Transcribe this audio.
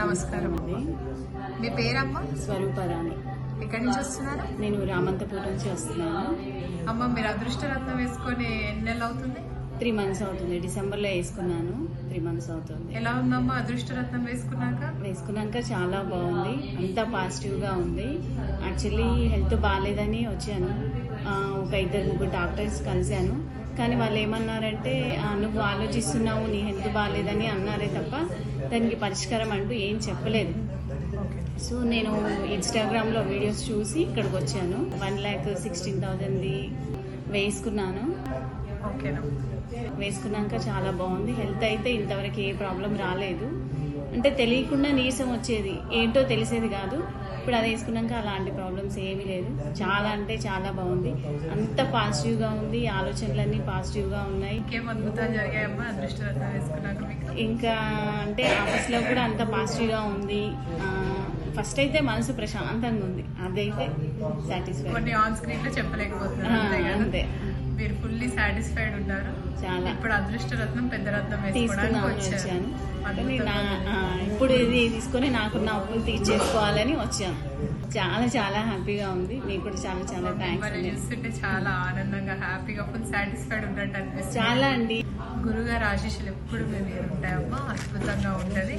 నమస్కారం అండి. మీ పేరమ్మ? స్వరూపరాణి. ఎక్కడి నుంచి వస్తున్నారు? నేను రామంతపూర్ నుంచి వస్తున్నాను అమ్మ మీరు అదృష్టరత్నం వేసుకొని ఎన్ని నెలలు అవుతుంది? త్రీ మంత్స్ అవుతుంది. డిసెంబర్లో వేసుకున్నాను. త్రీ మంత్స్ అవుతుంది. ఎలా ఉందమ్మా అదృష్టరత్నం వేసుకున్నాక? వేసుకున్నాక చాలా బాగుంది. అంతా పాజిటివ్గా ఉంది. యాక్చువల్లీ హెల్త్ బాగాలేదని వచ్చాను. ఒక ఇద్దరు ముగ్గురు డాక్టర్స్ కలిశాను. కానీ వాళ్ళు ఏమన్నారంటే "ఆ, నువ్వు ఆలోచిస్తున్నావు నీ హెల్త్ బాగాలేదని అన్నారే తప్ప దానికి పరిష్కారం అంటూ ఏం చెప్పలేదు. సో నేను ఇన్స్టాగ్రామ్లో వీడియోస్ చూసి ఇక్కడికి వచ్చాను. వన్ ల్యాక్ సిక్స్టీన్ థౌజండ్ది వేసుకున్నాను. వేసుకున్నాక చాలా బాగుంది. హెల్త్ అయితే ఇంతవరకు ఏ ప్రాబ్లం రాలేదు. అంటే తెలియకుండా నీరసం వచ్చేది. ఏంటో తెలిసేది కాదు. ఇప్పుడు అది వేసుకున్నాక అలాంటి ప్రాబ్లమ్స్ ఏమీ లేదు. చాలా అంటే చాలా బాగుంది. అంత పాజిటివ్గా ఉంది. ఆలోచనలన్నీ పాజిటివ్గా ఉన్నాయి. ఇంకేం అద్భుతాలు జరిగాయమ్మా? అదృష్టరత్నం వేసుకున్నాక మీకు? ఇంకా అంటే ఆఫీస్లో కూడా అంత పాజిటివ్గా ఉంది. ఫస్ట్ అయితే మనసు ప్రశాంతంగా ఉంది. అదైతే సాటిస్ఫై కొన్ని ఆన్ స్క్రీన్లో చెప్పలేకపోతున్నారు. అంతే మీరు ఫుల్లీ సాటిస్ఫైడ్ ఉన్నారు. చాలా. ఇప్పుడు అదృష్టరత్నం పెద్ద రత్నం వేసుకోవడానికి వచ్చాను. కానీ నా ఇప్పుడు ఇది తీసుకొని నాకున్న అప్పులు తీర్చేసుకోవాలని వచ్చాను. చాలా చాలా హ్యాపీగా ఉంది. మీకు కూడా చాలా చాలా థ్యాంక్స్ చాలా ఆనందంగా హ్యాపీగా ఫుల్ సాటిస్ఫైడ్ ఉన్నట్టు అనిపిస్తుంది. చాలా అండి. గురుగారు ఆశీస్సులు ఎప్పుడు మీ మీద ఉంటాయమ్మా? అద్భుతంగా ఉంటది.